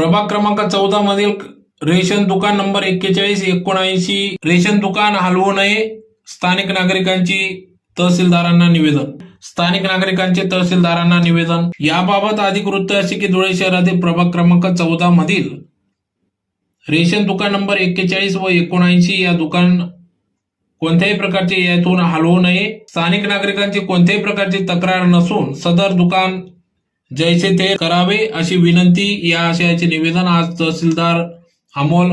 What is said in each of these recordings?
प्रभाग क्रमांक चौदा मधील रेशन दुकान नंबर एक्केचाळीस एकोणऐंशी. रेशन दुकान हलवू नये स्थानिक नागरिकांची तहसीलदारांना निवेदन. स्थानिक नागरिकांचे तहसीलदारांना निवेदन. याबाबत अधिक वृत्त असे की धुळे शहरातील प्रभाग क्रमांक चौदा मधील रेशन दुकान नंबर एक्केचाळीस व एकोणऐंशी या दुकान कोणत्याही प्रकारचे यातून हलवू नये. स्थानिक नागरिकांची कोणत्याही प्रकारची तक्रार नसून सदर दुकान जैसे ते करावे अशी विनंती या आशयाचे निवेदन आज तहसीलदार अमोल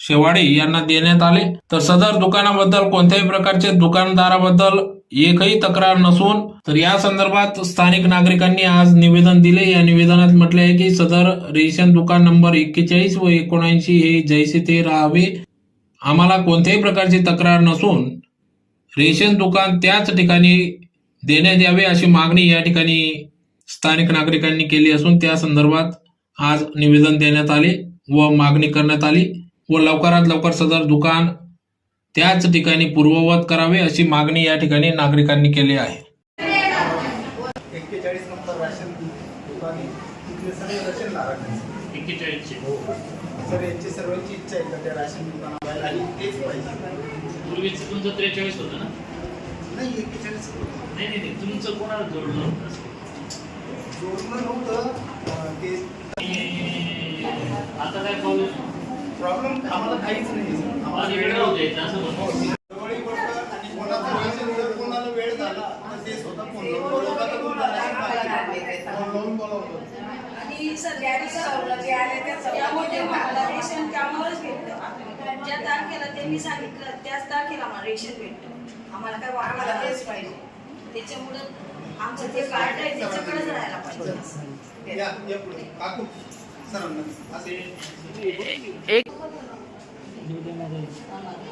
शेवाडे यांना देण्यात आले. तर सदर दुकानाबद्दल कोणत्याही प्रकारचे दुकानदाराबद्दल एकही तक्रार नसून तर या संदर्भात स्थानिक नागरिकांनी आज निवेदन दिले. या निवेदनात म्हटले आहे की सदर रेशन दुकान नंबर एक्केचाळीस व एकोणऐंशी हे जैसे ते राहावे आम्हाला कोणत्याही प्रकारची तक्रार नसून रेशन दुकान त्याच ठिकाणी देण्यात यावे अशी मागणी या ठिकाणी स्थानिक नागरिकांनी केली असून त्या संदर्भात आज निवेदन देण्यात आले व मागणी करण्यात आली व लवकरात लवकर सदर दुकान त्याच ठिकाणी पूर्ववत करावे अशी मागणी या ठिकाणी नागरिकांनी केली आहे. हो. सर यांची सर्वांची इच्छा आहे का त्या राशन दुकानाला आणि तेच पाहिजे. पूर्वीचं तुमचं त्रेचाळीस होतं ना? नाही नाही नाही नाही. तुमचं कोणाला जोडलं होतं? जोडलं नव्हतं अं, ते आणि आता काय प्रॉब्लेम प्रॉब्लेम आम्हाला काहीच नाही. आम्हाला वेळ जर कोणाला वेळ झाला तर ते स्वतः फोन लावून बोलवतात. तर तुमचं राशन त्या मला कामावरच भेटतं ज्या तारखेला त्यांनी सांगितलं त्याच तारखेला आम्हाला रेशन भेटतं आम्हाला काय आम्हाला तेच पाहिजे. त्याच्यामुळं आमचं ते कार्ड आहे त्याच्याकडेच राहायला पाहिजे.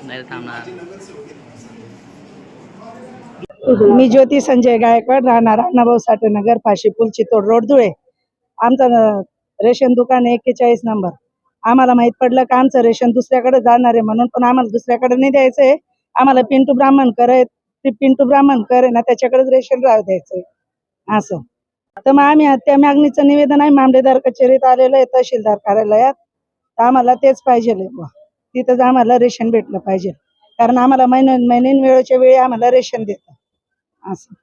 नाही थांबणार. आहेत. मी ज्योती संजय गायकवाड राहणार अण्णाभाऊ साठे नगर फाशी पूल चितोड रोड धुळे. आमचं रेशन दुकान आहे एक्केचाळीस नंबर. आम्हाला माहीत पडलं का आमचं रेशन दुसऱ्याकडे जाणार आहे म्हणून पण आम्हाला दुसऱ्याकडे नाही द्यायचंय आम्हाला पिंटू ब्राह्मणकर आहे ते पिंटू ब्राह्मणकर आहे ना त्याच्याकडेच रेशन राहू द्यायचंय. असं. तर मग आम्ही त्या मागणीचं निवेदन आहे मामलेदार कचेरीत आलेलं आहे तहसीलदार कार्यालयात. तर आम्हाला तेच पाहिजे तिथंच आम्हाला रेशन भेटलं पाहिजे. कारण आम्हाला महिन्या महिन्यान वेळेच्या वेळी आम्हाला रेशन देतं असं.